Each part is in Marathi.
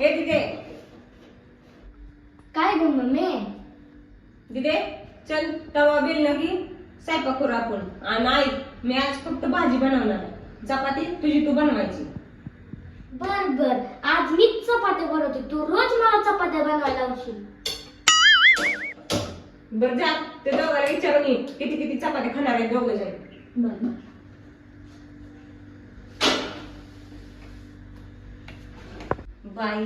ए दिदे। काय ग मम्मी? दिदे चल तवा बिल नगी स्वयंपाक करू आपण. आणि आई मी आज फक्त भाजी बनवणार आहे. चपाती तुझी तू बनवायची. बर बर. आज मीच चपात्या बनवते. तू रोज मला चपात्या बनवायला लावशील. बर जा. ते दोघाला विचारून ये. किती किती चपात्या खाणार आहे दोघ जण. बर. बाई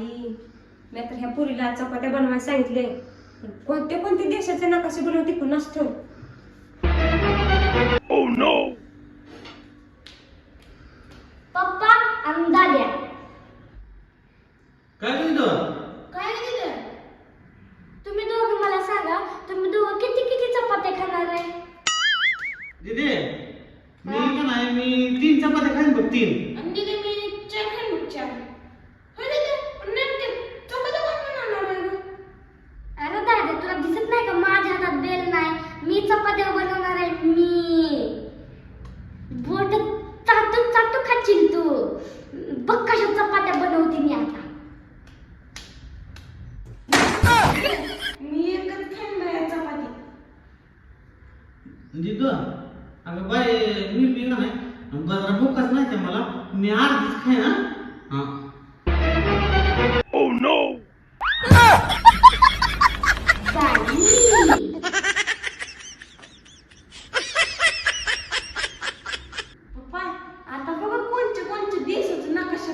मी तर ह्या पुरीला चपात्या बनवायला सांगितले. पण कोणते कोणते देशाचे नकाशे बनवते कुणाच ठेव पप्पा आणि दाद्या काय काय दिलं तुम्ही दोघं मला सांगा तुम्ही दोघं किती किती चपात्या खाणार आहे? दिदे मी का नाही मी तीन चपात्या खाईन बघ तीन आणि दिदी मी चार खाईन चार होय दिदी पण नेमके चपात्या कोण बनवणार आहे गं? अरे दादा तुला दिसत नाही का माझ्या हातात बेल नाही मी चपात्या बनवणार आहे मी बोट चाटू चाटू खाशील तू? बघ कशा चपात्या बनवते मी आता. मी एकच खाईन बाया चपाती जितू अगं बाय मी का नाही. जरा भूकच नाही मला. मी अर्धीच खाईन हा.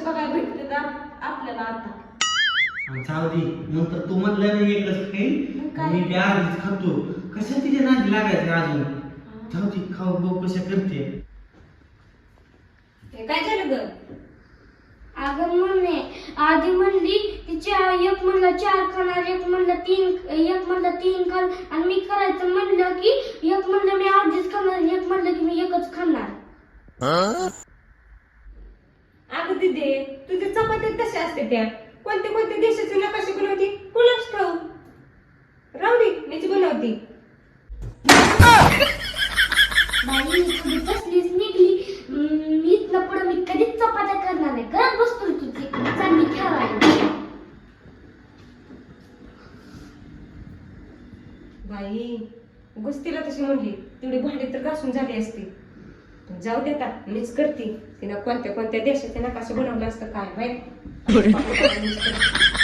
नकाशे बघायला भेटते आपल्याला आता. आणि जाऊ दे नंतर तू म्हणलं मी एकच खाईन काय? मी बी अर्धीच खातो. कशा तिच्या नादी लागायचं अजून? जाऊ दे खाऊ बघ कशा करते. हे काय झालं ग? अगं म्हणणे आधी म्हणली तिच्या एक म्हणलं चार खाणार एक म्हणलं तीन एक म्हणलं तीन खाणार आणि मी करायचं म्हणलं की एक म्हणलं मी अर्धीच खाणार एक म्हणलं की मी एकच खाणार. अगं दिदे तुझ्या चपात्या कशा असते त्या? कोणते कोणते देशाचे नकाशे बनवते? कुणाच ठाऊ दे मीच बनवती. बाई तुझी तसलीच निघली. हम्म, इथनं पुढे मी कधीच चपात्या करणार नाही. घरात बसतो तुझी. चांगली खेळायला बाई गुस्तीला तशी म्हणली तेवढी भांडी तर घासून झाली असती. जाऊ देतात मीच करते. तिनं कोणत्या कोणत्या देशाचे नकाशे बनवलं असतं काय माहीत?